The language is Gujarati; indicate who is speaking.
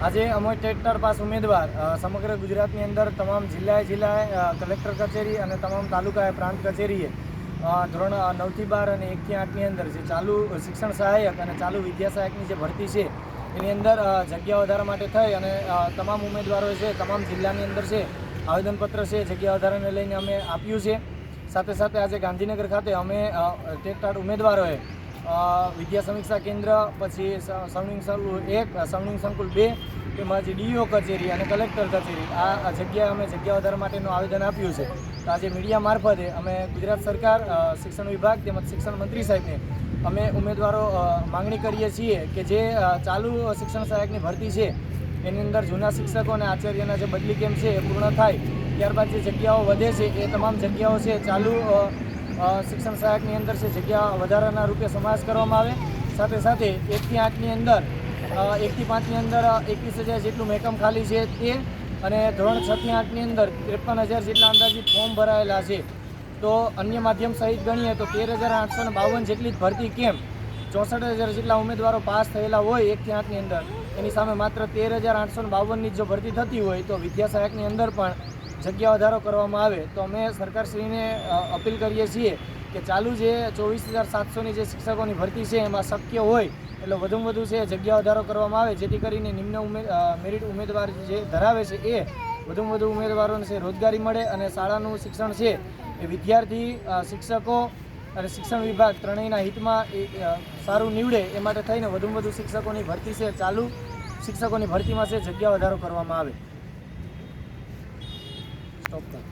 Speaker 1: આજે અમે ટેટર પાસ ઉમેદવાર સમગ્ર ગુજરાતની અંદર તમામ જિલ્લાએ જિલ્લાએ કલેક્ટર કચેરી અને તમામ તાલુકાએ પ્રાંત કચેરીએ ધોરણ નવથી બાર અને એકથી આઠની અંદર જે ચાલુ શિક્ષણ સહાયક અને ચાલુ વિદ્યા સહાયકની જે ભરતી છે એની અંદર જગ્યા વધારા માટે થઈ અને તમામ ઉમેદવારો છે તમામ જિલ્લાની અંદર છે આવેદનપત્ર છે જગ્યા વધારાને લઈને અમે આપ્યું છે. સાથે સાથે આજે ગાંધીનગર ખાતે અમે અ, ઉમેદવારોએ વિદ્યા સમીક્ષા કેન્દ્ર પછી સવનિંગ સંકુલ એક સવનિંગ સંકુલ બે તેમજ ડીઓ કચેરી અને કલેક્ટર કચેરી, આ જગ્યા અમે જગ્યા વધારા માટેનું આવેદન આપ્યું છે. તો આજે મીડિયા મારફતે અમે ગુજરાત સરકાર શિક્ષણ વિભાગ તેમજ શિક્ષણ મંત્રી સાહેબને અમે ઉમેદવારો માંગણી કરીએ છીએ કે જે ચાલુ શિક્ષણ સહાયકની ભરતી છે, એની અંદર જૂના શિક્ષકો અને આચાર્યના જે બદલી કેમ છે એ પૂર્ણ થાય, ત્યારબાદ જે જગ્યાઓ વધે છે એ તમામ જગ્યાઓ છે ચાલુ શિક્ષણ સહાયકની અંદર છે જગ્યા વધારાના રૂપે સમાવેશ કરવામાં આવે. સાથે સાથે એકથી આઠની અંદર એકથી પાંચની અંદર એકવીસ હજાર જેટલું મેકમ ખાલી છે તે અને ધોરણ છથી આઠની અંદર ત્રેપન હજાર જેટલા અંદાજિત ફોર્મ ભરાયેલા છે. તો અન્ય માધ્યમ સહિત ગણીએ તો તેર હજાર આઠસો ને બાવન જેટલી ભરતી કેમ? ચોસઠ હજાર જેટલા ઉમેદવારો પાસ થયેલા હોય એકથી આઠની અંદર. એની સામે માત્ર તેર હજાર આઠસો ને બાવનની જો ભરતી થતી હોય તો વિદ્યા સહાયકની અંદર પણ જગ્યા વધારો કરવામાં આવે. તો અમે સરકારશ્રીને અપીલ કરીએ છીએ કે ચાલુ જે ચોવીસ હજાર સાતસોની જે શિક્ષકોની ભરતી છે એમાં શક્ય હોય એટલે વધુમાં વધુ છે જગ્યા વધારો કરવામાં આવે, જેથી કરીને નિમ્ન ઉમેદ મેરિટ ઉમેદવાર જે ધરાવે છે એ વધુમાં વધુ ઉમેદવારોને છે રોજગારી મળે અને શાળાનું શિક્ષણ છે એ વિદ્યાર્થી શિક્ષકો અને શિક્ષણ વિભાગ ત્રણેયના હિતમાં એ સારું નીવડે એ માટે થઈને વધુમાં વધુ શિક્ષકોની ભરતી છે, ચાલુ શિક્ષકોની ભરતીમાં છે જગ્યા વધારો કરવામાં આવે. સ્ટોપ કર